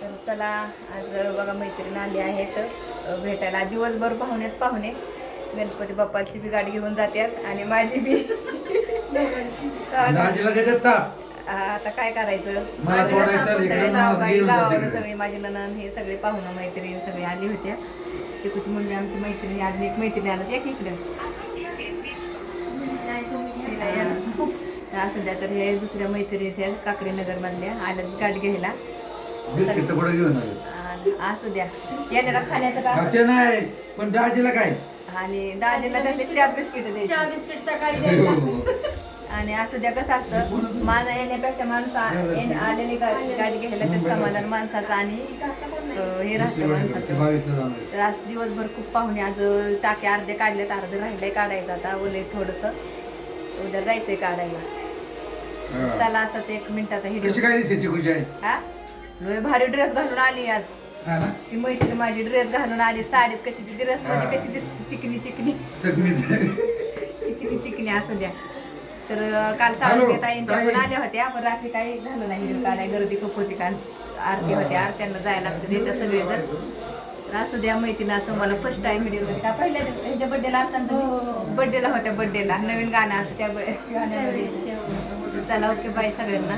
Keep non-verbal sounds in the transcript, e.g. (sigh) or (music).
तर चला आज बघा मैत्रीण आली आहेत. भेटायला. दिवसभर पाहुण्यात पाहुणे. गणपती बाप्पाची बी गाडी घेऊन जातात आणि माझी बी. आता काय करायचं? सगळे माझे ननन हे सगळे पाहुणं मैत्रीण सगळे आली होत्या. तिकडची मम्मी आमची मैत्रिणी अजून एक मैत्रिणी आलं इकडे. या. तर असं द्या तर हे दुसऱ्या मैत्रिणी त्या काकडे नगर मधल्या आल्यात गाडी घ्यायला. बिस्किट पुढे घेऊन आले. असू द्या. येणारा खाण्याचं का खाते नाही पण दाजीला काय? आणि दाजीला त्यातले चार बिस्किट चहा बिस्किट सकाळी (laughs) द्यायला आणि असू द्या कसं असतं माझा येण्यापेक्षा माणूस आ- आलेली गा- गाडी घ्यायला ते समाधान माणसाचं आणि अं, हे राहतं माणसाचं. जाणार. तर आज दिवसभर खूप पाहुणे आज टाके अर्धे काढलेत अर्धे राहिले काढायचं आता ओले थोडस. उद्या जायचंय काढायला. हा. चला असंच एक मिनिटाचा कशी हिडिओ काय दिसायची खुशी आहे? हा? लय भारी ड्रेस घालून आली आज. हा ना? ती मैत्रीण माझी ड्रेस घालून आली. साडीत कशी ती ड्रेस मध्ये हा. कशी दिसते? चिकनी चिकनी. चकमीच चिकनी चिकनी असू द्या. तर अं, काल हॅलो, साडू पण ताई. आल्या होत्या. पण रात्री काही झालं नाही. काढाय गर्दी खूप होती काल. आरती होत्या आरत्यांना जायला लागतं त्याच्या सगळेजण. तर असू द्या मैत्रीण आज तुम्हाला फर्स्ट टाइम व्हिडिओमध्ये. का पहिल्या ह्याच्या बड्डेला असताना हो, तुम्ही बड्डेला होत्या बड्डेला नवीन गाणं असतं त्या गाण्यामध्ये. चला ओके बाय सगळ्यांना.